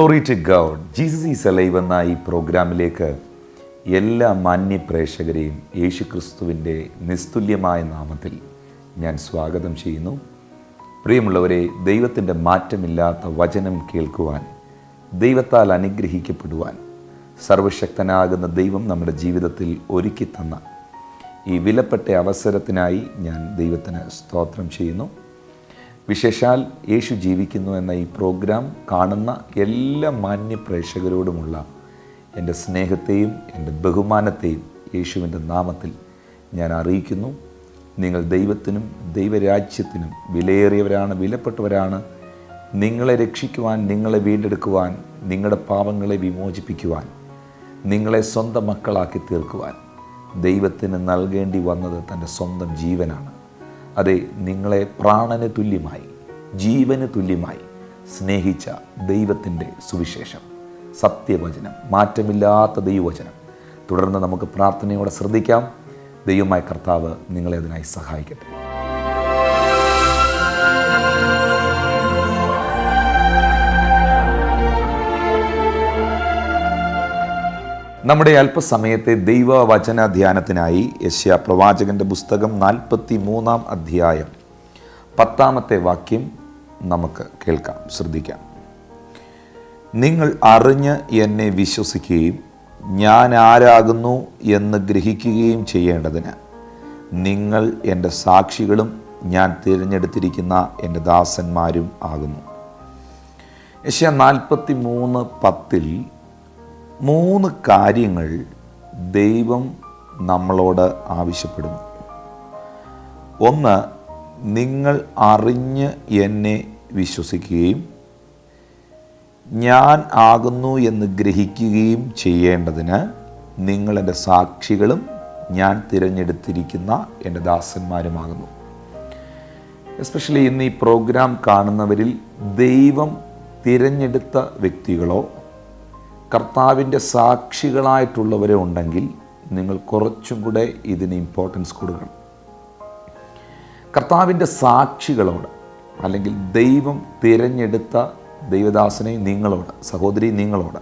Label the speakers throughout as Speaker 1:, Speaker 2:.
Speaker 1: Glory to God Jesus is alive എന്ന ഈ പ്രോഗ്രാമിലേക്ക് എല്ലാ മാന്യ പ്രേക്ഷകരെയും യേശു ക്രിസ്തുവിന്റെ നിസ്തുല്യമായ നാമത്തിൽ ഞാൻ സ്വാഗതം ചെയ്യുന്നു. പ്രിയമുള്ളവരെ ദൈവത്തിന്റെ മാറ്റമില്ലാത്ത വചനം കേൾക്കുവാൻ ദൈവത്താൽ അനുഗ്രഹിക്കപ്പെടുവാൻ സർവശക്തനാകുന്ന ദൈവം നമ്മുടെ ജീവിതത്തിൽ ഒരുക്കി തന്ന ഈ വിലപ്പെട്ട അവസരത്തിനായി ഞാൻ ദൈവത്തിന് സ്തോത്രം ചെയ്യുന്നു. വിശേഷാൽ യേശു ജീവിക്കുന്നു എന്ന ഈ പ്രോഗ്രാം കാണുന്ന എല്ലാ മാന്യ പ്രേക്ഷകരോടുമുള്ള എന്റെ സ്നേഹത്തെയും എന്റെ ബഹുമാനത്തെയും യേശുവിന്റെ നാമത്തിൽ ഞാൻ അറിയിക്കുന്നു. നിങ്ങൾ ദൈവത്തിനും ദൈവരാജ്യത്തിനും വിലയേറിയവരാണ് വിലപ്പെട്ടവരാണ്. നിങ്ങളെ രക്ഷിക്കുവാൻ നിങ്ങളെ വീണ്ടെടുക്കുവാൻ നിങ്ങളുടെ പാപങ്ങളെ വിമോചിപ്പിക്കുവാൻ നിങ്ങളെ സ്വന്തം മക്കളാക്കി തീർക്കുവാൻ ദൈവത്തിന് നൽകേണ്ടി വന്നത് തന്റെ സ്വന്തം ജീവനാണ്. അതെ നിങ്ങളെ പ്രാണന് തുല്യമായി ജീവന് തുല്യമായി സ്നേഹിച്ച ദൈവത്തിന്റെ സുവിശേഷം. സത്യവചനം മാറ്റമില്ലാത്ത ദൈവവചനം. തുടർന്ന് നമുക്ക് പ്രാർത്ഥനയോടെ ശ്രദ്ധിക്കാം. ദൈവമായ കർത്താവ് നിങ്ങളെ അതിനായി സഹായിക്കട്ടെ. നമ്മുടെ അല്പസമയത്തെ ദൈവവചന ധ്യാനത്തിനായി യശ്യ പ്രവാചകന്റെ പുസ്തകം നാൽപ്പത്തി മൂന്നാം അധ്യായം പത്താമത്തെ വാക്യം നമുക്ക് കേൾക്കാം ശ്രദ്ധിക്കാം. നിങ്ങൾ അറിഞ്ഞ് എന്നെ വിശ്വസിക്കുകയും ഞാൻ ആരാകുന്നു എന്ന് ഗ്രഹിക്കുകയും ചെയ്യേണ്ടതിന് നിങ്ങൾ എന്റെ സാക്ഷികളും ഞാൻ തിരഞ്ഞെടുത്തിരിക്കുന്ന എന്റെ ദാസന്മാരും ആകുന്നു. യശ്യ നാൽപ്പത്തി മൂന്ന് പത്തിൽ മൂന്ന് കാര്യങ്ങൾ ദൈവം നമ്മളോട് ആവശ്യപ്പെടുന്നു. ഒന്ന് നിങ്ങൾ അറിഞ്ഞ് എന്നെ വിശ്വസിക്കുകയും ഞാൻ ആകുന്നു എന്ന് ഗ്രഹിക്കുകയും ചെയ്യേണ്ടതിന് നിങ്ങളെന്റെ സാക്ഷികളും ഞാൻ തിരഞ്ഞെടുത്തിരിക്കുന്ന എന്റെ ദാസന്മാരുമാകുന്നു. എസ്പെഷ്യലി ഇന്ന് ഈ പ്രോഗ്രാം കാണുന്നവരിൽ ദൈവം തിരഞ്ഞെടുത്ത വ്യക്തികളോ കർത്താവിന്റെ സാക്ഷികളായിട്ടുള്ളവരെ ഉണ്ടെങ്കിൽ നിങ്ങൾ കുറച്ചും കൂടെ ഇതിന് ഇമ്പോർട്ടൻസ് കൊടുക്കണം. കർത്താവിന്റെ സാക്ഷികളോട് അല്ലെങ്കിൽ ദൈവം തിരഞ്ഞെടുത്ത ദൈവദാസനെ നിങ്ങളോട് സഹോദരി നിങ്ങളോട്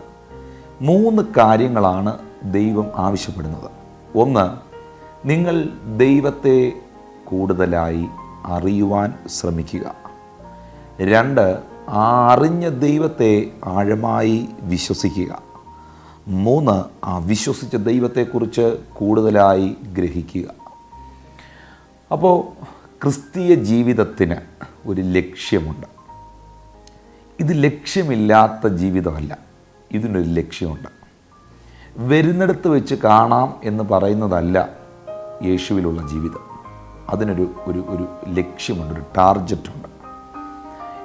Speaker 1: മൂന്ന് കാര്യങ്ങളാണ് ദൈവം ആവശ്യപ്പെടുന്നത്. ഒന്ന് നിങ്ങൾ ദൈവത്തെ കൂടുതലായി അറിയുവാൻ ശ്രമിക്കുക. രണ്ട് ആ അറിഞ്ഞ ദൈവത്തെ ആഴമായി വിശ്വസിക്കുക. മൂന്ന് ആ വിശ്വസിച്ച ദൈവത്തെക്കുറിച്ച് കൂടുതലായി ഗ്രഹിക്കുക. അപ്പോൾ ക്രിസ്തീയ ജീവിതത്തിന് ഒരു ലക്ഷ്യമുണ്ട്. ഇത് ലക്ഷ്യമില്ലാത്ത ജീവിതമല്ല. ഇതിനൊരു ലക്ഷ്യമുണ്ട്. വരുന്നിടത്ത് വെച്ച് കാണാം എന്ന് പറയുന്നതല്ല യേശുവിലുള്ള ജീവിതം. അതിനൊരു ഒരു ഒരു ലക്ഷ്യമുണ്ട് ഒരു ടാർജറ്റുണ്ട്.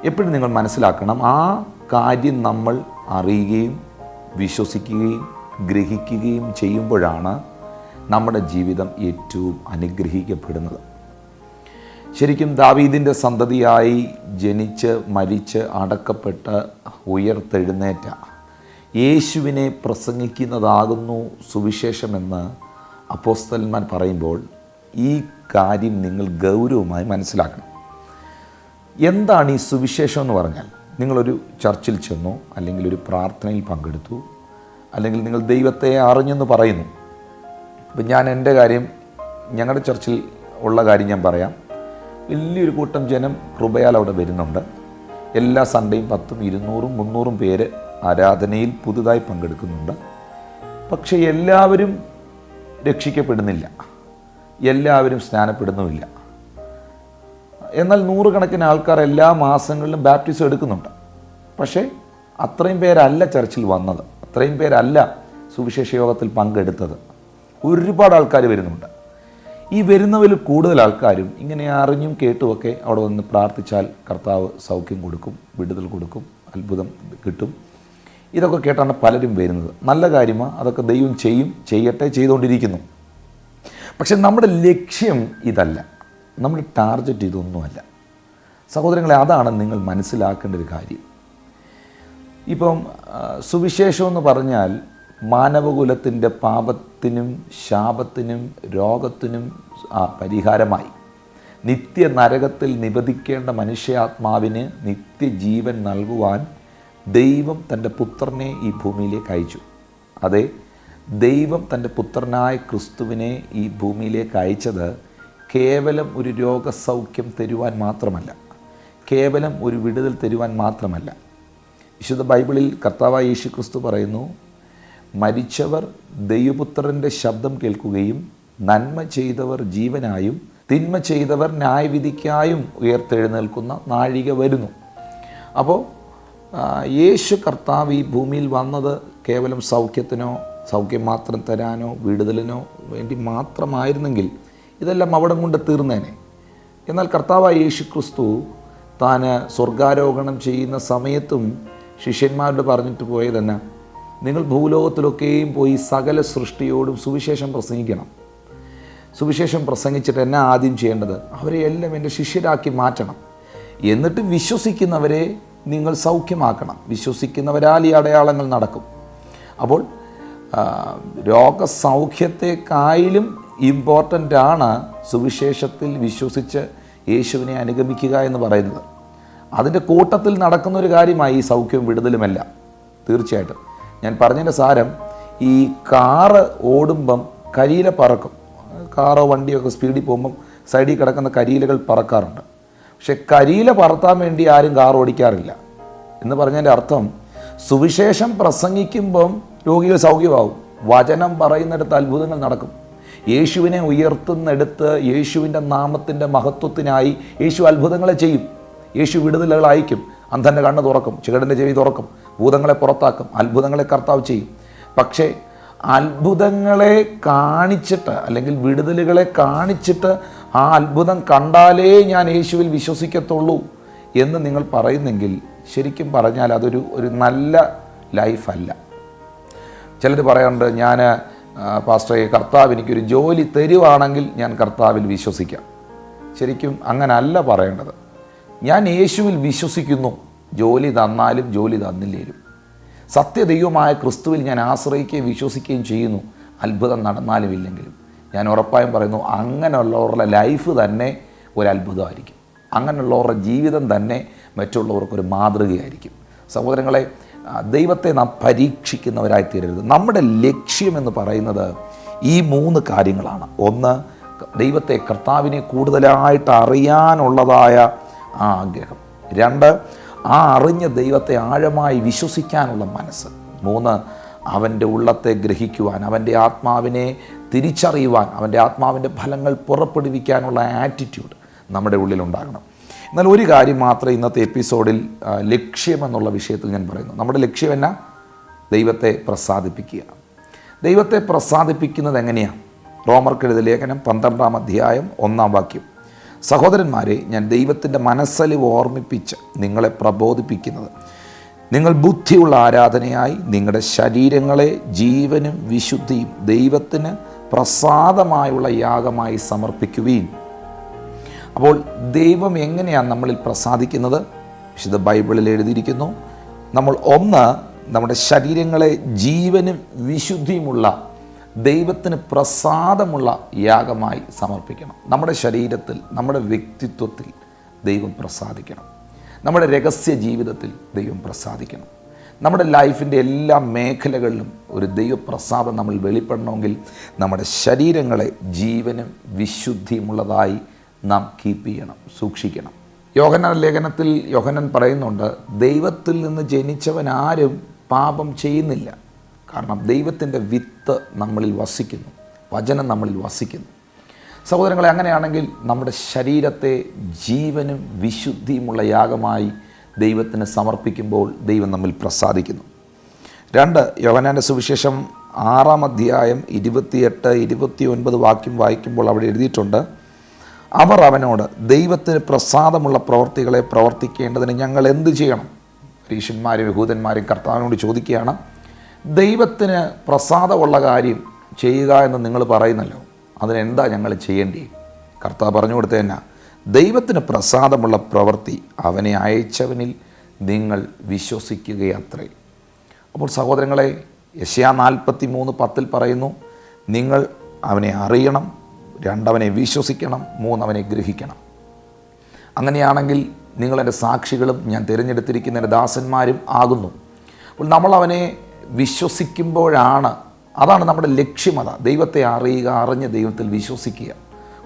Speaker 1: എപ്പോഴും നിങ്ങൾ മനസ്സിലാക്കണം ആ കാര്യം നമ്മൾ അറിയുകയും വിശ്വസിക്കുകയും ഗ്രഹിക്കുകയും ചെയ്യുമ്പോഴാണ് നമ്മുടെ ജീവിതം ഏറ്റവും അനുഗ്രഹിക്കപ്പെടുന്നത്. ശരിക്കും ദാവീദിന്റെ സന്തതിയായി ജനിച്ച് മരിച്ച് അടക്കപ്പെട്ട ഉയർത്തെഴുന്നേറ്റ യേശുവിനെ പ്രസംഗിക്കുന്നതാകുന്നു സുവിശേഷമെന്ന് അപ്പോസ്തലന്മാർ പറയുമ്പോൾ ഈ കാര്യം നിങ്ങൾ ഗൗരവമായി മനസ്സിലാക്കണം. എന്താണ് ഈ സുവിശേഷം എന്ന് പറഞ്ഞാൽ നിങ്ങളൊരു ചർച്ചിൽ ചെന്നു അല്ലെങ്കിൽ ഒരു പ്രാർത്ഥനയിൽ പങ്കെടുത്തു അല്ലെങ്കിൽ നിങ്ങൾ ദൈവത്തെ അറിഞ്ഞെന്ന് പറയുന്നു. ഇപ്പം ഞാൻ എന്റെ കാര്യം ഞങ്ങളുടെ ചർച്ചിൽ ഉള്ള കാര്യം ഞാൻ പറയാം. വലിയൊരു കൂട്ടം ജനം കൃപയാൽ അവിടെ വരുന്നുണ്ട്. എല്ലാ സൺഡേയും പത്തും ഇരുന്നൂറും മുന്നൂറും പേര് ആരാധനയിൽ പുതുതായി പങ്കെടുക്കുന്നുണ്ട്. പക്ഷേ എല്ലാവരും രക്ഷിക്കപ്പെടുന്നില്ല. എല്ലാവരും സ്നാനപ്പെടുന്നുമില്ല. എന്നാൽ നൂറുകണക്കിന് ആൾക്കാർ എല്ലാ മാസങ്ങളിലും ബാപ്റ്റിസം എടുക്കുന്നുണ്ട്. പക്ഷേ അത്രയും പേരല്ല ചർച്ചിൽ വന്നത്. അത്രയും പേരല്ല സുവിശേഷ യോഗത്തിൽ പങ്കെടുത്തത്. ഒരുപാട് ആൾക്കാർ വരുന്നുണ്ട്. ഈ വരുന്നവരിൽ കൂടുതൽ ആൾക്കാരും ഇങ്ങനെ അറിഞ്ഞും കേട്ടുമൊക്കെ അവിടെ വന്ന് പ്രാർത്ഥിച്ചാൽ കർത്താവ് സൗഖ്യം കൊടുക്കും വിടുതൽ കൊടുക്കും അത്ഭുതം കിട്ടും. ഇതൊക്കെ കേട്ടാണ് പലരും വരുന്നത്. നല്ല കാര്യമാണ് അതൊക്കെ ദൈവം ചെയ്യും ചെയ്യട്ടെ ചെയ്തുകൊണ്ടിരിക്കുന്നു. പക്ഷെ നമ്മുടെ ലക്ഷ്യം ഇതല്ല. നമ്മുടെ ടാർഗറ്റ് ഇതൊന്നുമല്ല സഹോദരങ്ങളെ അതാണ് നിങ്ങൾ മനസ്സിലാക്കേണ്ട ഒരു കാര്യം. ഇപ്പം സുവിശേഷം എന്ന് പറഞ്ഞാൽ മാനവകുലത്തിന്റെ പാപത്തിനും ശാപത്തിനും രോഗത്തിനും പരിഹാരമായി. നിത്യ നരകത്തിൽ നിബദിക്കേണ്ട മനുഷ്യാത്മാവിന് നിത്യജീവൻ നൽകുവാൻ ദൈവം തന്റെ പുത്രനെ ഈ ഭൂമിയിലേക്ക് അയച്ചു. അതെ ദൈവം തന്റെ പുത്രനായ ക്രിസ്തുവിനെ ഈ ഭൂമിയിലേക്ക് അയച്ചത് കേവലം ഒരു രോഗസൗഖ്യം തരുവാൻ മാത്രമല്ല. കേവലം ഒരു വിടുതൽ തരുവാൻ മാത്രമല്ല. വിശുദ്ധ ബൈബിളിൽ കർത്താവായ യേശു ക്രിസ്തു പറയുന്നു മരിച്ചവർ ദൈവപുത്രന്റെ ശബ്ദം കേൾക്കുകയും നന്മ ചെയ്തവർ ജീവനായും തിന്മ ചെയ്തവർ ന്യായവിധിക്കായും ഉയർത്തെഴുന്നേൽക്കുന്ന നാഴിക വരുന്നു. അപ്പോൾ യേശു കർത്താവ് ഈ ഭൂമിയിൽ വന്നത് കേവലം സൗഖ്യത്തിനോ സൗഖ്യം മാത്രം തരാനോ വിടുതലിനോ വേണ്ടി മാത്രമായിരുന്നെങ്കിൽ ഇതെല്ലാം അവിടം കൊണ്ട് തീർന്നേനെ. എന്നാൽ കർത്താവായ യേശു ക്രിസ്തു താൻ സ്വർഗാരോഹണം ചെയ്യുന്ന സമയത്തും ശിഷ്യന്മാരോട് പറഞ്ഞിട്ട് പോയതെന്നാ നിങ്ങൾ ഭൂലോകത്തിലൊക്കെയും പോയി സകല സൃഷ്ടിയോടും സുവിശേഷം പ്രസംഗിക്കണം. സുവിശേഷം പ്രസംഗിച്ചിട്ട് എന്നെ ആദ്യം ചെയ്യേണ്ടത്? അവരെ എല്ലാം എന്റെ ശിഷ്യരാക്കി മാറ്റണം. എന്നിട്ട് വിശ്വസിക്കുന്നവരെ നിങ്ങൾ സൗഖ്യമാക്കണം. വിശ്വസിക്കുന്നവരാൽ ഈ അടയാളങ്ങൾ നടക്കും. അപ്പോൾ രോഗസൗഖ്യത്തെക്കായാലും ഇമ്പോർട്ടന്റ് ആണ് സുവിശേഷത്തിൽ വിശ്വസിച്ച് യേശുവിനെ അനുഗമിക്കുക എന്ന് പറയുന്നത്. അതിന്റെ കൂട്ടത്തിൽ നടക്കുന്ന ഒരു കാര്യമായി ഈ സൗഖ്യവും വിടുതലുമല്ല. തീർച്ചയായിട്ടും. ഞാൻ പറഞ്ഞതിന്റെ സാരം ഈ കാറ് ഓടുമ്പം കരിയില പറക്കും. കാറോ വണ്ടിയോ ഒക്കെ സ്പീഡിൽ പോകുമ്പം സൈഡിൽ കിടക്കുന്ന കരിയിലകൾ പറക്കാറുണ്ട്. പക്ഷെ കരിയില പറത്താൻ വേണ്ടി ആരും കാർ ഓടിക്കാറില്ല. എന്ന് പറഞ്ഞതിന്റെ അർത്ഥം സുവിശേഷം പ്രസംഗിക്കുമ്പം രോഗികൾ സൗഖ്യമാവും വചനം പറയുന്നിടത്ത് അത്ഭുതങ്ങൾ നടക്കും. യേശുവിനെ ഉയർത്തുന്നെടുത്ത് യേശുവിന്റെ നാമത്തിന്റെ മഹത്വത്തിനായി യേശു അത്ഭുതങ്ങളെ ചെയ്യും. യേശു വിടുതലുകൾ അയക്കും അന്ധന്റെ കണ്ണ് തുറക്കും. ചികടന്റെ ചെവി തുറക്കും. ഭൂതങ്ങളെ പുറത്താക്കും. അത്ഭുതങ്ങളെ കർത്താവ് ചെയ്യും. പക്ഷേ അത്ഭുതങ്ങളെ കാണിച്ചിട്ട് അല്ലെങ്കിൽ വിടുതലുകളെ കാണിച്ചിട്ട് ആ അത്ഭുതം കണ്ടാലേ ഞാൻ യേശുവിൽ വിശ്വസിക്കത്തുള്ളൂ എന്ന് നിങ്ങൾ പറയുന്നെങ്കിൽ ശരിക്കും പറഞ്ഞാൽ അതൊരു ഒരു നല്ല ലൈഫല്ല. ചിലർ പറയാറുണ്ട് ഞാൻ പാസ്റ്ററെ കർത്താവ് എനിക്കൊരു ജോലി തരുവാണെങ്കിൽ ഞാൻ കർത്താവിൽ വിശ്വസിക്കാം. ശരിക്കും അങ്ങനല്ല പറയേണ്ടത്. ഞാൻ യേശുവിൽ വിശ്വസിക്കുന്നു. ജോലി തന്നാലും ജോലി തന്നില്ലേലും. സത്യദൈവമായ ക്രിസ്തുവിൽ ഞാൻ ആശ്രയിക്കുകയും വിശ്വസിക്കുകയും ചെയ്യുന്നു. അത്ഭുതം നടന്നാലും ഇല്ലെങ്കിലും. ഞാൻ ഉറപ്പായും പറയുന്നു അങ്ങനെയുള്ളവരുടെ ലൈഫ് തന്നെ ഒരു അത്ഭുതമായിരിക്കും അങ്ങനെയുള്ളവരുടെ ജീവിതം തന്നെ മറ്റുള്ളവർക്കൊരു മാതൃകയായിരിക്കും. സഹോദരങ്ങളെ ദൈവത്തെ നാം പരീക്ഷിക്കുന്നവരായി തീരരുത് നമ്മുടെ ലക്ഷ്യം എന്ന് പറയുന്നത് ഈ മൂന്ന് കാര്യങ്ങളാണ്. ഒന്ന് ദൈവത്തെ കർത്താവിനെ കൂടുതലായിട്ട് അറിയാനുള്ളതായ ആ ആഗ്രഹം. രണ്ട് ആ അറിഞ്ഞ ദൈവത്തെ ആഴമായി വിശ്വസിക്കാനുള്ള മനസ്സ്. മൂന്ന് അവന്റെ ഉള്ളത്തെ ഗ്രഹിക്കുവാൻ അവന്റെ ആത്മാവിനെ തിരിച്ചറിയുവാൻ അവന്റെ ആത്മാവിന്റെ ഫലങ്ങൾ പുറപ്പെടുവിക്കാനുള്ള ആറ്റിറ്റ്യൂഡ് നമ്മുടെ ഉള്ളിലുണ്ടാകണം. എന്നാൽ ഒരു കാര്യം മാത്രമേ ഇന്നത്തെ എപ്പിസോഡിൽ ലക്ഷ്യം ലക്ഷ്യമെന്നുള്ള വിഷയത്തിൽ ഞാൻ പറയുന്നു. നമ്മുടെ ലക്ഷ്യം എന്നാ? ദൈവത്തെ പ്രസാദിപ്പിക്കുക. ദൈവത്തെ പ്രസാദിപ്പിക്കുന്നത് എങ്ങനെയാണ് റോമർക്കെഴുതി ലേഖനം പന്ത്രണ്ടാം അധ്യായം ഒന്നാം വാക്യം. സഹോദരന്മാരെ ഞാൻ ദൈവത്തിന്റെ മനസ്സിൽ ഓർമ്മിപ്പിച്ച് നിങ്ങളെ പ്രബോധിപ്പിക്കുന്നത്. നിങ്ങൾ ബുദ്ധിയുള്ള ആരാധനയായി നിങ്ങളുടെ ശരീരങ്ങളെ ജീവനും വിശുദ്ധിയും ദൈവത്തിന് പ്രസാദമായുള്ള യാഗമായി സമർപ്പിക്കുവീൻ. അപ്പോൾ ദൈവം എങ്ങനെയാണ് നമ്മളിൽ പ്രസാദിക്കുന്നത്? വിശുദ്ധ ബൈബിളിൽ എഴുതിയിരിക്കുന്നു നമ്മൾ ഒന്ന് നമ്മുടെ ശരീരങ്ങളെ ജീവനും വിശുദ്ധിയുമുള്ള ദൈവത്തിന് പ്രസാദമുള്ള യാഗമായി സമർപ്പിക്കണം. നമ്മുടെ ശരീരത്തിൽ നമ്മുടെ വ്യക്തിത്വത്തിൽ ദൈവം പ്രസാദിക്കണം. നമ്മുടെ രഹസ്യ ജീവിതത്തിൽ ദൈവം പ്രസാദിക്കണം. നമ്മുടെ ലൈഫിന്റെ എല്ലാ മേഖലകളിലും ഒരു ദൈവപ്രസാദം നമ്മൾ വെളിപ്പെടണമെങ്കിൽ നമ്മുടെ ശരീരങ്ങളെ ജീവനും വിശുദ്ധിയുമുള്ളതായി നാം കീപ്പ് ചെയ്യണം സൂക്ഷിക്കണം. യോഹനൻ ലേഖനത്തിൽ യോഹനൻ പറയുന്നുണ്ട് ദൈവത്തിൽ നിന്ന് ജനിച്ചവൻ ആരും പാപം ചെയ്യുന്നില്ല. കാരണം ദൈവത്തിന്റെ വിത്ത് നമ്മളിൽ വസിക്കുന്നു വചനം നമ്മളിൽ വസിക്കുന്നു. സഹോദരങ്ങളെ അങ്ങനെയാണെങ്കിൽ നമ്മുടെ ശരീരത്തെ ജീവനും വിശുദ്ധിയുമുള്ള യാഗമായി ദൈവത്തിന് സമർപ്പിക്കുമ്പോൾ ദൈവം നമ്മിൽ പ്രസാദിക്കുന്നു. രണ്ട് യോഹനാന്റെ സുവിശേഷം ആറാം അധ്യായം ഇരുപത്തിയെട്ട് ഇരുപത്തി ഒൻപത് വാക്യം വായിക്കുമ്പോൾ അവിടെ എഴുതിയിട്ടുണ്ട് അവർ അവനോട് ദൈവത്തിന് പ്രസാദമുള്ള പ്രവർത്തികളെ പ്രവർത്തിക്കേണ്ടതിന് ഞങ്ങൾ എന്ത് ചെയ്യണം? പരീഷന്മാരും യഹൂദന്മാരും കർത്താവിനോട് ചോദിക്കുകയാണ് ദൈവത്തിന് പ്രസാദമുള്ള കാര്യം ചെയ്യുക എന്ന് നിങ്ങൾ പറയുന്നല്ലോ അതിനെന്താ ഞങ്ങൾ ചെയ്യേണ്ടി? കർത്താവ് പറഞ്ഞു കൊടുത്ത ദൈവത്തിന് പ്രസാദമുള്ള പ്രവൃത്തി അവനെ അയച്ചവനിൽ നിങ്ങൾ വിശ്വസിക്കുകയത്രേ. അപ്പോൾ സഹോദരങ്ങളെ യശയാ നാൽപ്പത്തി മൂന്ന് പത്തിൽ പറയുന്നു നിങ്ങൾ അവനെ അറിയണം രണ്ടവനെ വിശ്വസിക്കണം മൂന്നവനെ ഗ്രഹിക്കണം. അങ്ങനെയാണെങ്കിൽ നിങ്ങളെന്റെ സാക്ഷികളും ഞാൻ തിരഞ്ഞെടുത്തിരിക്കുന്ന എന്റെ ദാസന്മാരും ആകുന്നു. അപ്പോൾ നമ്മളവനെ വിശ്വസിക്കുമ്പോഴാണ് അതാണ് നമ്മുടെ ലക്ഷ്യമത ദൈവത്തെ അറിയുക അറിഞ്ഞ് ദൈവത്തിൽ വിശ്വസിക്കുക.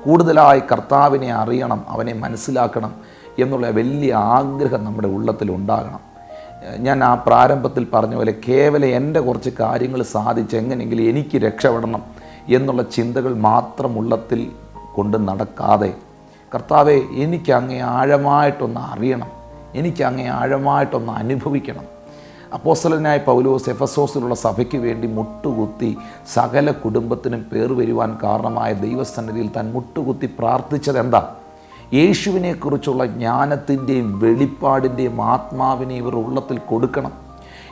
Speaker 1: കൂടുതലായി കർത്താവിനെ അറിയണം അവനെ മനസ്സിലാക്കണം എന്നുള്ള വലിയ ആഗ്രഹം നമ്മുടെ ഉള്ളത്തിൽ ഉണ്ടാകണം. ഞാൻ ആ പ്രാരംഭത്തിൽ പറഞ്ഞ പോലെ കേവലം എന്റെ കുറച്ച് കാര്യങ്ങൾ സാധിച്ച് എങ്ങനെയെങ്കിലും എനിക്ക് രക്ഷപ്പെടണം. എന്നുള്ള ചിന്തകൾ മാത്രം ഉള്ളത്തിൽ കൊണ്ട് നടക്കാതെ കർത്താവെ എനിക്ക് അങ്ങേ ആഴമായിട്ടൊന്ന് അറിയണം. എനിക്ക് അങ്ങേ ആഴമായിട്ടൊന്ന് അനുഭവിക്കണം. അപ്പോസ്തലനായ പൗലോസ് എഫസോസിലുള്ള സഭയ്ക്ക് വേണ്ടി മുട്ടുകുത്തി സകല കുടുംബത്തിനും പേർ വരുവാൻ കാരണമായ ദൈവസന്നിധിയിൽ താൻ മുട്ടുകുത്തി പ്രാർത്ഥിച്ചത് എന്താ? യേശുവിനെക്കുറിച്ചുള്ള ജ്ഞാനത്തിന്റെയും വെളിപ്പാടിന്റെയും ആത്മാവിനെ ഇവർ ഉള്ളത്തിൽ കൊടുക്കണം.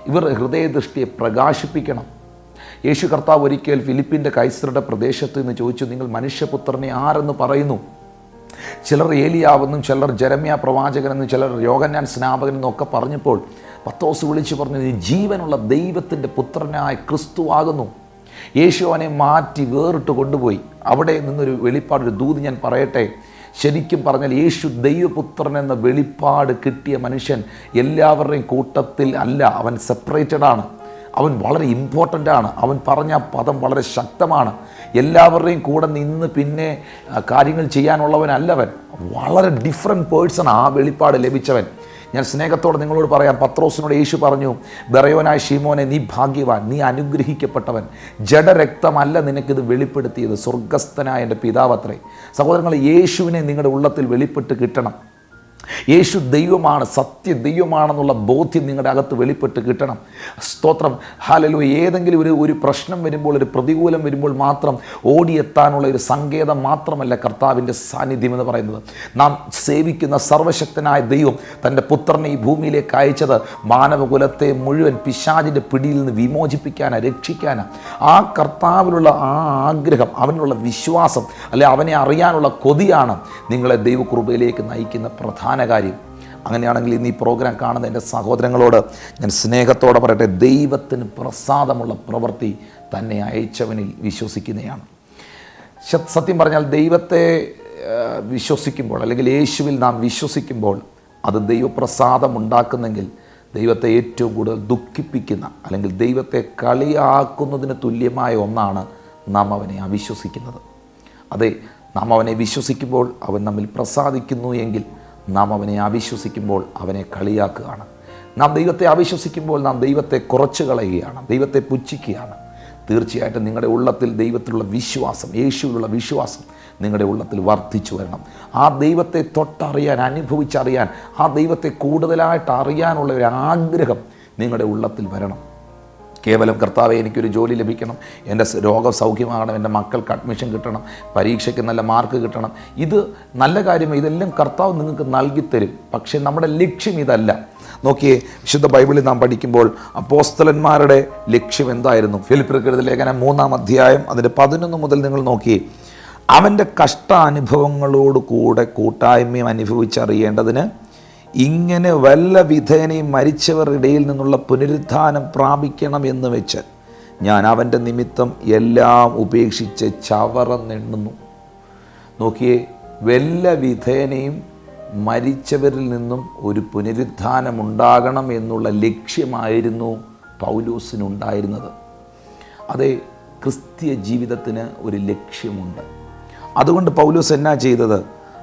Speaker 1: ഇവർ ഹൃദയദൃഷ്ടിയെ പ്രകാശിപ്പിക്കണം. യേശു കർത്താവ് ഒരിക്കൽ ഫിലിപ്പിന്റെ കൈസറുടെ പ്രദേശത്ത് നിന്ന് ചോദിച്ചു നിങ്ങൾ മനുഷ്യപുത്രനെ ആരെന്ന് പറയുന്നു? ചിലർ ഏലിയാവെന്നും ചിലർ ജരമ്യ പ്രവാചകനെന്നും ചിലർ യോഗന്നാൻ സ്നാപകനെന്നും ഒക്കെ പറഞ്ഞപ്പോൾ പത്തോസ് വിളിച്ചു പറഞ്ഞു നീ ജീവനുള്ള ദൈവത്തിന്റെ പുത്രനായ ക്രിസ്തു ആകുന്നു. യേശു അവനെ മാറ്റി വേറിട്ട് കൊണ്ടുപോയി. അവിടെ നിന്നൊരു വെളിപ്പാട് ഒരു ദൂത് ഞാൻ പറയട്ടെ ശരിക്കും പറഞ്ഞാൽ യേശു ദൈവപുത്രൻ എന്ന വെളിപ്പാട് കിട്ടിയ മനുഷ്യൻ എല്ലാവരുടെയും കൂട്ടത്തിൽ അല്ല അവൻ സെപ്പറേറ്റഡാണ് അവൻ വളരെ ഇമ്പോർട്ടന്റ് ആണ്. അവൻ പറഞ്ഞ പദം വളരെ ശക്തമാണ്. എല്ലാവരുടെയും കൂടെ നിന്ന് പിന്നെ കാര്യങ്ങൾ ചെയ്യാനുള്ളവനല്ലവൻ. വളരെ ഡിഫറെന്റ് പേഴ്സൺ ആ വെളിപ്പാട് ലഭിച്ചവൻ. ഞാൻ സ്നേഹത്തോടെ നിങ്ങളോട് പറയാം. പത്രോസിനോട് യേശു പറഞ്ഞു ബറയോനായ ഷീമോനെ നീ ഭാഗ്യവാൻ നീ അനുഗ്രഹിക്കപ്പെട്ടവൻ. ജഡരക്തമല്ല നിനക്കിത് വെളിപ്പെടുത്തിയത്. സ്വർഗസ്ഥനായ എന്റെ പിതാവത്രേ. സഹോദരങ്ങൾ യേശുവിനെ നിങ്ങളുടെ ഉള്ളത്തിൽ വെളിപ്പെട്ട് കിട്ടണം. യേശു ദൈവമാണ് സത്യ ദൈവമാണെന്നുള്ള ബോധ്യം നിങ്ങളുടെ അകത്ത് വെളിപ്പെട്ട് കിട്ടണം. സ്തോത്രം. ഹാലലു ഏതെങ്കിലും ഒരു ഒരു പ്രശ്നം വരുമ്പോൾ ഒരു പ്രതികൂലം വരുമ്പോൾ മാത്രം ഓടിയെത്താനുള്ള ഒരു സങ്കേതം മാത്രമല്ല കർത്താവിന്റെ സാന്നിധ്യം എന്ന് പറയുന്നത്. നാം സേവിക്കുന്ന സർവശക്തനായ ദൈവം തന്റെ പുത്രനെ ഈ ഭൂമിയിലേക്ക് അയച്ചത് മാനവകുലത്തെ മുഴുവൻ പിശാചിന്റെ പിടിയിൽ നിന്ന് വിമോചിപ്പിക്കാനാണ് രക്ഷിക്കാനാണ് ആ കർത്താവിലുള്ള ആ ആഗ്രഹം അവനുള്ള വിശ്വാസം അല്ലെ അവനെ അറിയാനുള്ള കൊതിയാണ് നിങ്ങളെ ദൈവകൃപയിലേക്ക് നയിക്കുന്ന പ്രധാന കാര്യം. അങ്ങനെയാണെങ്കിൽ ഇന്ന് ഈ പ്രോഗ്രാം കാണുന്ന എന്റെ സഹോദരങ്ങളോട് ഞാൻ സ്നേഹത്തോടെ പറയട്ടെ ദൈവത്തിന് പ്രസാദമുള്ള പ്രവൃത്തി തന്നെ അയച്ചവനിൽ വിശ്വസിക്കുന്നതാണ് സത്യം പറഞ്ഞാൽ ദൈവത്തെ വിശ്വസിക്കുമ്പോൾ അല്ലെങ്കിൽ യേശുവിൽ നാം വിശ്വസിക്കുമ്പോൾ അത് ദൈവപ്രസാദം ഉണ്ടാക്കുന്നെങ്കിൽ ദൈവത്തെ ഏറ്റവും കൂടുതൽ ദുഃഖിപ്പിക്കുന്ന അല്ലെങ്കിൽ ദൈവത്തെ കളിയാക്കുന്നതിന് തുല്യമായ ഒന്നാണ് നാം അവനെ അവിശ്വസിക്കുന്നത്. അതെ നാം അവനെ വിശ്വസിക്കുമ്പോൾ അവൻ നമ്മിൽ പ്രസാദിക്കുന്നു എങ്കിൽ നാം അവനെ അവിശ്വസിക്കുമ്പോൾ അവനെ കളിയാക്കുകയാണ്. നാം ദൈവത്തെ അവിശ്വസിക്കുമ്പോൾ നാം ദൈവത്തെ കുറച്ച് കളയുകയാണ്. ദൈവത്തെ പുച്ഛിക്കുകയാണ്. തീർച്ചയായിട്ടും നിങ്ങളുടെ ഉള്ളത്തിൽ ദൈവത്തിലുള്ള വിശ്വാസം യേശുവിലുള്ള വിശ്വാസം നിങ്ങളുടെ ഉള്ളത്തിൽ വർദ്ധിച്ചു വരണം. ആ ദൈവത്തെ തൊട്ടറിയാൻ അനുഭവിച്ചറിയാൻ ആ ദൈവത്തെ കൂടുതലായിട്ട് അറിയാനുള്ള ഒരു ആഗ്രഹം നിങ്ങളുടെ ഉള്ളത്തിൽ വരണം. കേവലം കർത്താവെ എനിക്കൊരു ജോലി ലഭിക്കണം. എന്റെ രോഗം സൗഖ്യമാകണം. എന്റെ മക്കൾക്ക് അഡ്മിഷൻ കിട്ടണം. പരീക്ഷയ്ക്ക് നല്ല മാർക്ക് കിട്ടണം. ഇത് നല്ല കാര്യം. ഇതെല്ലാം കർത്താവ് നിങ്ങൾക്ക് നൽകിത്തരും. പക്ഷേ നമ്മുടെ ലക്ഷ്യം ഇതല്ല. നോക്കിയേ വിശുദ്ധ ബൈബിളിൽ നാം പഠിക്കുമ്പോൾ അപ്പോസ്തലന്മാരുടെ ലക്ഷ്യം എന്തായിരുന്നു? ഫിലിപ്പിറക്കെഴുത ലേഖനം മൂന്നാം അധ്യായം അതിന്റെ പതിനൊന്ന് മുതൽ നിങ്ങൾ നോക്കിയേ. അവന്റെ കഷ്ടാനുഭവങ്ങളോട് കൂടെ കൂട്ടായ്മയും അനുഭവിച്ചറിയേണ്ടതിന് ഇങ്ങനെ വല്ല വിധേനയും മരിച്ചവരുടെ ഇടയിൽ നിന്നുള്ള പുനരുത്ഥാനം പ്രാപിക്കണം എന്ന് വെച്ച് ഞാൻ അവന്റെ നിമിത്തം എല്ലാം ഉപേക്ഷിച്ച് ചവറന്നെണ്ണുന്നു. നോക്കിയേ വല്ല വിധേനയും മരിച്ചവരിൽ നിന്നും ഒരു പുനരുത്ഥാനം ഉണ്ടാകണം എന്നുള്ള ലക്ഷ്യമായിരുന്നു പൗലൂസിനുണ്ടായിരുന്നത്. അതെ ക്രിസ്തീയ ജീവിതത്തിന് ഒരു ലക്ഷ്യമുണ്ട്. അതുകൊണ്ട് പൗലൂസ് എന്നാ ചെയ്തത്?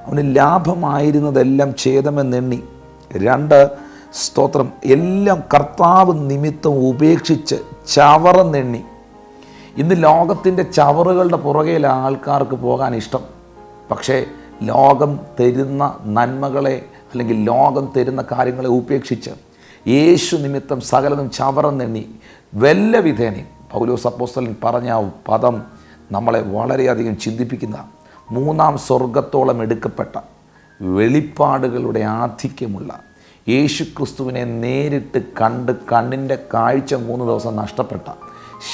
Speaker 1: അവന് ലാഭമായിരുന്നതെല്ലാം ഛേദമെന്നെണ്ണി. രണ്ട് സ്തോത്രം. എല്ലാം കർത്താവ് നിമിത്തം ഉപേക്ഷിച്ച് ചവറന്നെണ്ണി ഇന്ന് ലോകത്തിന്റെ ചവറുകളുടെ പുറകെ ആൾക്കാർക്ക് പോകാൻ ഇഷ്ടം. പക്ഷേ ലോകം തരുന്ന നന്മകളെ അല്ലെങ്കിൽ ലോകം തരുന്ന കാര്യങ്ങളെ ഉപേക്ഷിച്ച് യേശു നിമിത്തം സകലതും ചവറന്നെണ്ണി വല്ല വിധേനയും പൗലോസ് അപ്പോസ്തലൻ പറഞ്ഞ പദം നമ്മളെ വളരെയധികം ചിന്തിപ്പിക്കുന്ന മൂന്നാം സ്വർഗത്തോളം എടുക്കപ്പെട്ട വെളിപ്പാടുകളുടെ ആധിക്യമുള്ള യേശു ക്രിസ്തുവിനെ നേരിട്ട് കണ്ട് കണ്ണിന്റെ കാഴ്ച മൂന്ന് ദിവസം നഷ്ടപ്പെട്ട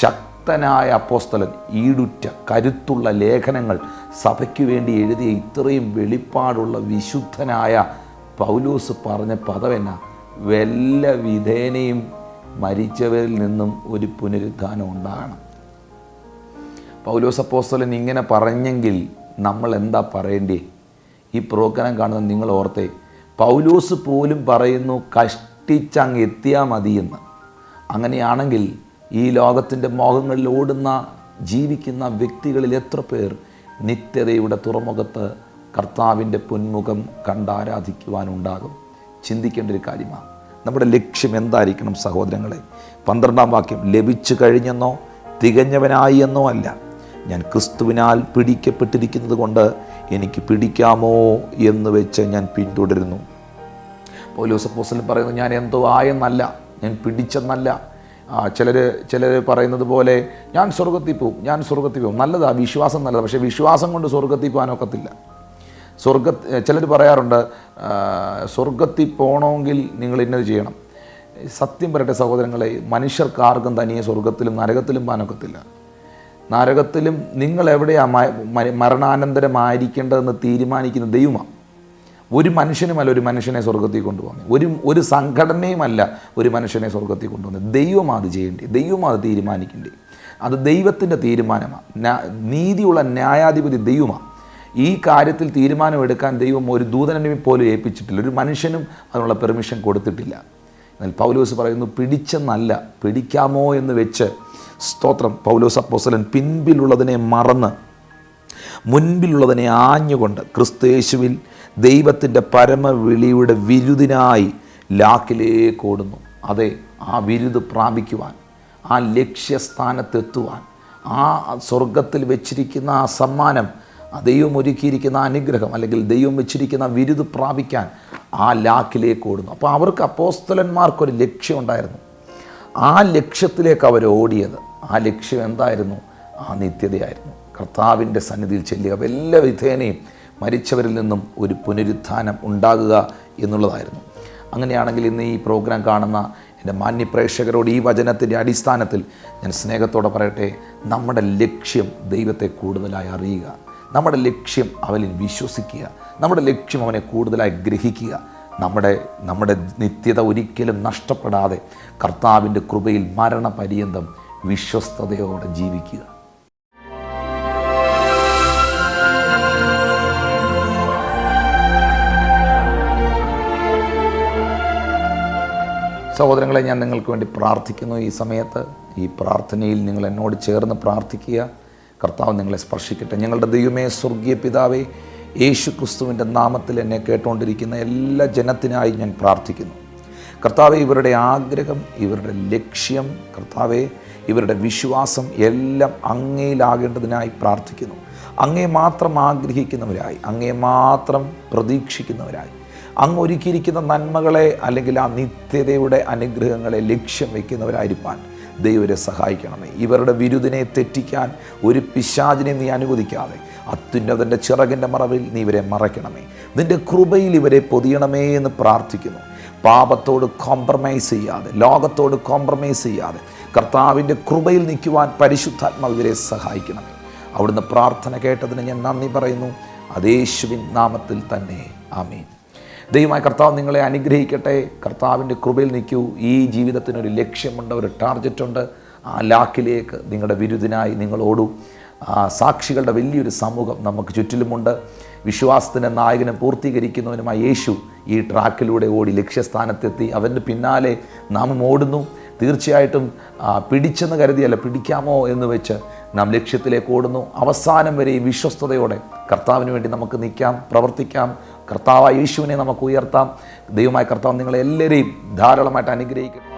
Speaker 1: ശക്തനായ അപ്പോസ്തലൻ ഈടുറ്റ കരുത്തുള്ള ലേഖനങ്ങൾ സഭയ്ക്ക് വേണ്ടി എഴുതിയ ഇത്രയും വെളിപ്പാടുള്ള വിശുദ്ധനായ പൗലൂസ് പറഞ്ഞ പദവെന്ന വല്ല വിധേനയും മരിച്ചവരിൽ നിന്നും ഒരു പുനരുദ്ധാനം ഉണ്ടാകണം. പൗലോസ് അപ്പോസ്തലൻ ഇങ്ങനെ പറഞ്ഞെങ്കിൽ നമ്മൾ എന്താ പറയേണ്ടേ? ഈ പ്രോഗ്രാം കാണുന്ന നിങ്ങൾ ഓർത്തേ. പൗലൂസ് പോലും പറയുന്നു കഷ്ടിച്ചങ്ങ് എത്തിയാൽ മതിയെന്ന് അങ്ങനെയാണെങ്കിൽ ഈ ലോകത്തിന്റെ മോഹങ്ങളിൽ ഓടുന്ന ജീവിക്കുന്ന വ്യക്തികളിൽ എത്ര പേർ നിത്യതയുടെ തുറമുഖത്ത് കർത്താവിന്റെ പൊന്മുഖം കണ്ടാരാധിക്കുവാനുണ്ടാകും? ചിന്തിക്കേണ്ട ഒരു കാര്യമാണ്. നമ്മുടെ ലക്ഷ്യം എന്തായിരിക്കണം സഹോദരങ്ങളെ? പന്ത്രണ്ടാം വാക്യം ലഭിച്ചു കഴിഞ്ഞെന്നോ തികഞ്ഞവനായി എന്നോ അല്ല. ഞാൻ ക്രിസ്തുവിനാൽ പിടിക്കപ്പെട്ടിരിക്കുന്നത് കൊണ്ട് എനിക്ക് പിടിക്കാമോ എന്ന് വെച്ച് ഞാൻ പിന്തുടരുന്നു. പോലീസ് അപ്പോസ്തലൻ പറയുന്നു ഞാൻ എന്തോ ആയെന്നല്ല ഞാൻ പിടിച്ചെന്നല്ല. ചിലർ ചിലർ പറയുന്നത് പോലെ ഞാൻ സ്വർഗത്തിൽ പോവും ഞാൻ സ്വർഗത്തിൽ പോവും. നല്ലതാണ് വിശ്വാസം നല്ലതാണ് പക്ഷേ വിശ്വാസം കൊണ്ട് സ്വർഗത്തിൽ പോകാനൊക്കത്തില്ല സ്വർഗ ചിലർ പറയാറുണ്ട് സ്വർഗത്തിൽ പോകണമെങ്കിൽ നിങ്ങൾ ഇന്നത് ചെയ്യണം. സത്യം പറയട്ടെ സഹോദരങ്ങളെ മനുഷ്യർക്കാർക്കും തനിയെ സ്വർഗത്തിലും നരകത്തിലും പോകാനൊക്കത്തില്ല നരകത്തിലും നിങ്ങൾ എവിടെയാണ് മരണാനന്തരമായിരിക്കേണ്ടതെന്ന് തീരുമാനിക്കുന്ന ദൈവമാണ് ഒരു മനുഷ്യനുമല്ല ഒരു മനുഷ്യനെ സ്വർഗത്തിൽ കൊണ്ടുപോകുന്നത്. ഒരു ഒരു സംഘടനയുമല്ല ഒരു മനുഷ്യനെ സ്വർഗത്തിൽ കൊണ്ടുപോകുന്നത്. ദൈവമാണ് അത് ചെയ്യേണ്ടി. ദൈവമാണ് അത് തീരുമാനിക്കേണ്ടത് അത് ദൈവത്തിന്റെ തീരുമാനമാണ് നീതിയുള്ള ന്യായാധിപതി ദൈവമാണ് ഈ കാര്യത്തിൽ തീരുമാനമെടുക്കാൻ ദൈവം ഒരു ദൂതനെ പോലും ഏൽപ്പിച്ചിട്ടില്ല. ഒരു മനുഷ്യനും അതിനുള്ള പെർമിഷൻ കൊടുത്തിട്ടില്ല. എന്നാൽ പൗലോസ് പറയുന്നു പിടിച്ചെന്നല്ല പിടിക്കാമോ എന്ന് വെച്ച് സ്തോത്രം. പൗലോസ് അപ്പോസ്തലൻ പിൻപിലുള്ളതിനെ മറന്ന് മുൻപിലുള്ളതിനെ ആഞ്ഞുകൊണ്ട് ക്രിസ്തേശുവിൽ ദൈവത്തിന്റെ പരമവിളിയുടെ വിരുദിനായി ലാക്കിലേക്ക് ഓടുന്നു. അതെ ആ വിരുദ് പ്രാപിക്കുവാൻ ആ ലക്ഷ്യസ്ഥാനത്തെത്തുവാൻ ആ സ്വർഗത്തിൽ വെച്ചിരിക്കുന്ന ആ സമ്മാനം ദൈവം ഒരുക്കിയിരിക്കുന്ന അനുഗ്രഹം അല്ലെങ്കിൽ ദൈവം വെച്ചിരിക്കുന്ന വിരുദ് പ്രാപിക്കാൻ ആ ലാക്കിലേക്ക് ഓടുന്നു. അപ്പോൾ അവർക്ക് അപ്പോസ്തലന്മാർക്കൊരു ലക്ഷ്യമുണ്ടായിരുന്നു ആ ലക്ഷ്യത്തിലേക്ക് അവർ ഓടിയത്. ആ ലക്ഷ്യം എന്തായിരുന്നു? ആ നിത്യതയായിരുന്നു. കർത്താവിന്റെ സന്നിധിയിൽ ചെല്ലുക. എല്ലാ വിധേനയും മരിച്ചവരിൽ നിന്നും ഒരു പുനരുത്ഥാനം ഉണ്ടാകുക എന്നുള്ളതായിരുന്നു. അങ്ങനെയാണെങ്കിൽ ഇന്ന് ഈ പ്രോഗ്രാം കാണുന്ന എന്റെ മാന്യപ്രേക്ഷകരോട് ഈ വചനത്തിന്റെ അടിസ്ഥാനത്തിൽ ഞാൻ സ്നേഹത്തോടെ പറയട്ടെ നമ്മുടെ ലക്ഷ്യം ദൈവത്തെ കൂടുതലായി അറിയുക. നമ്മുടെ ലക്ഷ്യം അവനിൽ വിശ്വസിക്കുക. നമ്മുടെ ലക്ഷ്യം അവനെ കൂടുതലായി ഗ്രഹിക്കുക. നമ്മുടെ നമ്മുടെ നിത്യത ഒരിക്കലും നഷ്ടപ്പെടാതെ കർത്താവിന്റെ കൃപയിൽ മരണപര്യന്തം വിശ്വസ്തയോടെ ജീവിക്കുക. സഹോദരങ്ങളെ ഞാൻ നിങ്ങൾക്ക് വേണ്ടി പ്രാർത്ഥിക്കുന്നു ഈ സമയത്ത്. ഈ പ്രാർത്ഥനയിൽ നിങ്ങൾ എന്നോട് ചേർന്ന് പ്രാർത്ഥിക്കുക. കർത്താവ് നിങ്ങളെ സ്പർശിക്കട്ടെ. ഞങ്ങളുടെ ദൈവമേ സ്വർഗീയ പിതാവേ യേശു ക്രിസ്തുവിന്റെ നാമത്തിൽ എന്നെ കേട്ടുകൊണ്ടിരിക്കുന്ന എല്ലാ ജനത്തിനായി ഞാൻ പ്രാർത്ഥിക്കുന്നു. കർത്താവെ ഇവരുടെ ആഗ്രഹം ഇവരുടെ ലക്ഷ്യം കർത്താവെ ഇവരുടെ വിശ്വാസം എല്ലാം അങ്ങയിലാകേണ്ടതിനായി പ്രാർത്ഥിക്കുന്നു. അങ്ങേ മാത്രം ആഗ്രഹിക്കുന്നവരായി അങ്ങേ മാത്രം പ്രതീക്ഷിക്കുന്നവരായി. അങ്ങ് ഒരുക്കിയിരിക്കുന്ന നന്മകളെ അല്ലെങ്കിൽ ആ നിത്യതയുടെ അനുഗ്രഹങ്ങളെ ലക്ഷ്യം വയ്ക്കുന്നവരായിരിക്കാൻ ദൈവരെ സഹായിക്കണമേ. ഇവരുടെ വിരുദിനെ തെറ്റിക്കാൻ ഒരു പിശാചിനെ നീ അനുവദിക്കാതെ അത്യുന്നതന്റെ ചിറകിന്റെ മറവിൽ നീ ഇവരെ മറയ്ക്കണമേ. നിന്റെ കൃപയിൽ ഇവരെ പൊതിയണമേ എന്ന് പ്രാർത്ഥിക്കുന്നു. പാപത്തോട് കോംപ്രമൈസ് ചെയ്യാതെ ലോകത്തോട് കോംപ്രമൈസ് ചെയ്യാതെ കർത്താവിന്റെ കൃപയിൽ നിൽക്കുവാൻ പരിശുദ്ധാത്മാവ് സഹായിക്കണം. സഹായിക്കണമേ അവിടുന്ന് പ്രാർത്ഥന കേട്ടതിന് ഞാൻ നന്ദി പറയുന്നു. അതേശുവിൻ നാമത്തിൽ തന്നെ. ആമീൻ. ദൈവമായ കർത്താവ് നിങ്ങളെ അനുഗ്രഹിക്കട്ടെ. കർത്താവിന്റെ കൃപയിൽ നിൽക്കൂ. ഈ ജീവിതത്തിനൊരു ലക്ഷ്യമുണ്ട് ഒരു ടാർഗറ്റുണ്ട് ആ ലാക്കിലേക്ക് നിങ്ങളുടെ വിരുദിനായി നിങ്ങളോടും സാക്ഷികളുടെ വലിയൊരു സമൂഹം നമുക്ക് ചുറ്റിലുമുണ്ട്. വിശ്വാസത്തിന്റെ നായകനും പൂർത്തീകരിക്കുന്നവനുമായ യേശു ഈ ട്രാക്കിലൂടെ ഓടി ലക്ഷ്യസ്ഥാനത്തെത്തി. അവന്റെ പിന്നാലെ നാം ഓടുന്നു. തീർച്ചയായിട്ടും പിടിച്ചെന്ന് കരുതിയല്ല പിടിക്കാമോ എന്ന് വെച്ച് നാം ലക്ഷ്യത്തിലേക്ക് ഓടുന്നു. അവസാനം വരെ ഈ വിശ്വസ്തയോടെ കർത്താവിന് വേണ്ടി നമുക്ക് നിൽക്കാം പ്രവർത്തിക്കാം. കർത്താവായ യേശുവിനെ നമുക്ക് ഉയർത്താം. ദൈവമായ കർത്താവ് നിങ്ങളെല്ലാവരെയും ധാരാളമായിട്ട് അനുഗ്രഹിക്കട്ടെ.